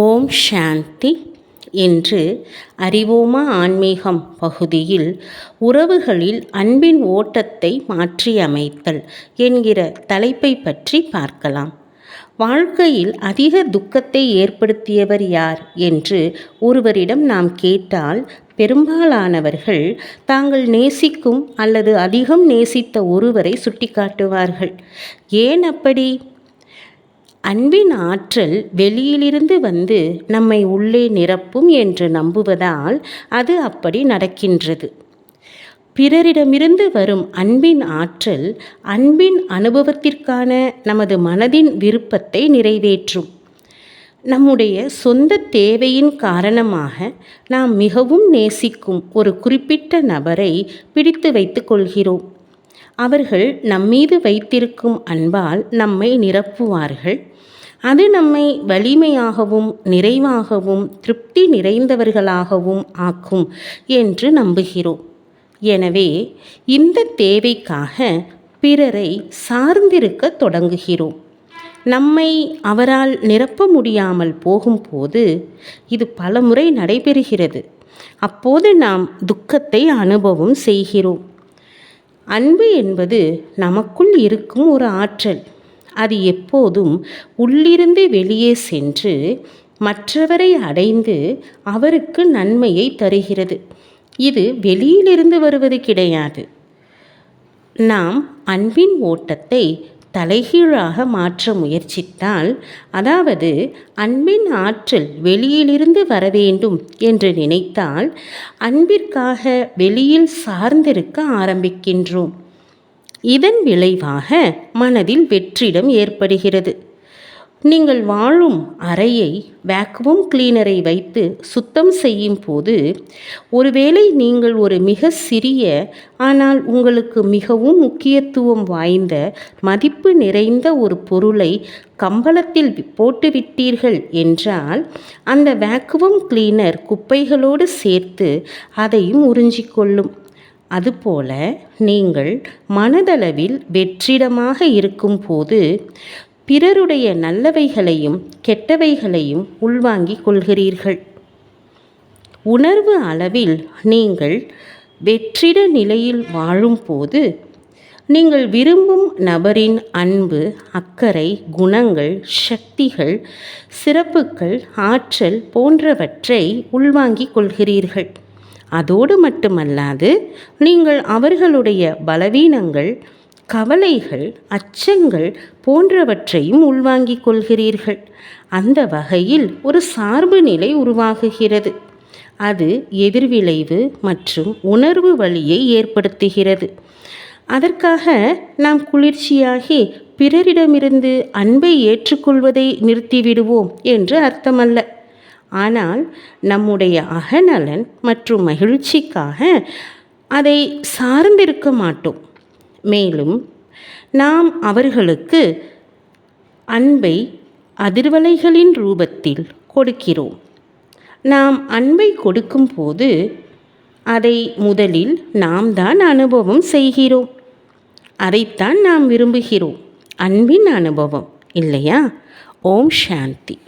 ஓம் சாந்தி என்று அறிவோமா ஆன்மீகம் பகுதியில் உறவுகளில் அன்பின் ஓட்டத்தை மாற்றியமைத்தல் என்கிற தலைப்பை பற்றி பார்க்கலாம். வாழ்க்கையில் அதிக துக்கத்தை ஏற்படுத்தியவர் யார் என்று ஒருவரிடம் நாம் கேட்டால் பெரும்பாலானவர்கள் தாங்கள் நேசிக்கும் அல்லது அதிகம் நேசித்த ஒருவரை சுட்டிக்காட்டுவார்கள். ஏன் அப்படி? அன்பின் ஆற்றல் வெளியிலிருந்து வந்து நம்மை உள்ளே நிரப்பும் என்று நம்புவதால் அது அப்படி நடக்கின்றது. பிறரிடமிருந்து வரும் அன்பின் ஆற்றல் அன்பின் அனுபவத்திற்கான நமது மனதின் விருப்பத்தை நிறைவேற்றும். நம்முடைய சொந்த தேவையின் காரணமாக நாம் மிகவும் நேசிக்கும் ஒரு குறிப்பிட்ட நபரை பிடித்து வைத்துக் கொள்கிறோம். அவர்கள் நம்மீது வைத்திருக்கும் அன்பால் நம்மை நிரப்புவார்கள். அது நம்மை வலிமையாகவும் நிறைவாகவும் திருப்தி நிறைந்தவர்களாகவும் ஆக்கும் என்று நம்புகிறோம். எனவே இந்த தேவைக்காக பிறரை சார்ந்திருக்க தொடங்குகிறோம். நம்மை அவரால் நிரப்ப முடியாமல் போகும்போது இது பலமுறை நடைபெறுகிறது. அப்போது நாம் துக்கத்தை அனுபவம் செய்கிறோம். அன்பு என்பது நமக்குள் இருக்கும் ஒரு ஆற்றல். அது எப்போதும் உள்ளிருந்து வெளியே சென்று மற்றவரை அடைந்து அவருக்கு நன்மையை தருகிறது. இது வெளியிலிருந்து வருவது கிடையாது. நாம் அன்பின் ஓட்டத்தை தலைகீழாக மாற்ற முயற்சித்தால் அதாவது அன்பின் ஆற்றல் வெளியிலிருந்து வர வேண்டும் என்று நினைத்தால் அன்பிற்காக வெளியில் சார்ந்திருக்க ஆரம்பிக்கின்றோம். இதன் விளைவாக மனதில் வெற்றிடம் ஏற்படுகிறது. நீங்கள் வாழும் அறையை வேக்யூம் கிளீனரை வைத்து சுத்தம் செய்யும் போது ஒருவேளை நீங்கள் ஒரு மிக சிறிய ஆனால் உங்களுக்கு மிகவும் முக்கியத்துவம் வாய்ந்த மதிப்பு நிறைந்த ஒரு பொருளை கம்பளத்தில் போட்டுவிட்டீர்கள் என்றால் அந்த வேக்குவம் கிளீனர் குப்பைகளோடு சேர்த்து அதையும் உறிஞ்சிக்கொள்ளும் அதுபோல நீங்கள் மனதளவில் வெற்றிடமாக இருக்கும்போது பிறருடைய நல்லவைகளையும் கெட்டவைகளையும் உள்வாங்கிக் கொள்கிறீர்கள். உணர்வு அளவில் நீங்கள் வெற்றிட நிலையில் வாழும்போது நீங்கள் விரும்பும் நபரின் அன்பு அக்கறை குணங்கள் சக்திகள் சிறப்புகள் ஆற்றல் போன்றவற்றை உள்வாங்கிக் கொள்கிறீர்கள். அதோடு மட்டுமல்லாது நீங்கள் அவர்களுடைய பலவீனங்கள் கவலைகள் அச்சங்கள் போன்றவற்றையும் உள்வாங்கிக் கொள்கிறீர்கள். அந்த வகையில் ஒரு சார்பு நிலை உருவாகுகிறது. அது எதிர்விளைவு மற்றும் உணர்வு வழியை ஏற்படுத்துகிறது. அதற்காக நாம் குளிர்ச்சியாகி பிறரிடமிருந்து அன்பை ஏற்றுக்கொள்வதை நிறுத்திவிடுவோம் என்று அர்த்தமல்ல. ஆனால் நம்முடைய அகநலன் மற்றும் மகிழ்ச்சிக்காக அதை சார்ந்திருக்க மாட்டோம். மேலும் நாம் அவர்களுக்கு அன்பை அதிர்வலைகளின் ரூபத்தில் கொடுக்கிறோம். நாம் அன்பை கொடுக்கும்போது அதை முதலில் நாம் தான் அனுபவம் செய்கிறோம். அதைத்தான் நாம் விரும்புகிறோம். அன்பின் அனுபவம் இல்லையா? ஓம் சாந்தி.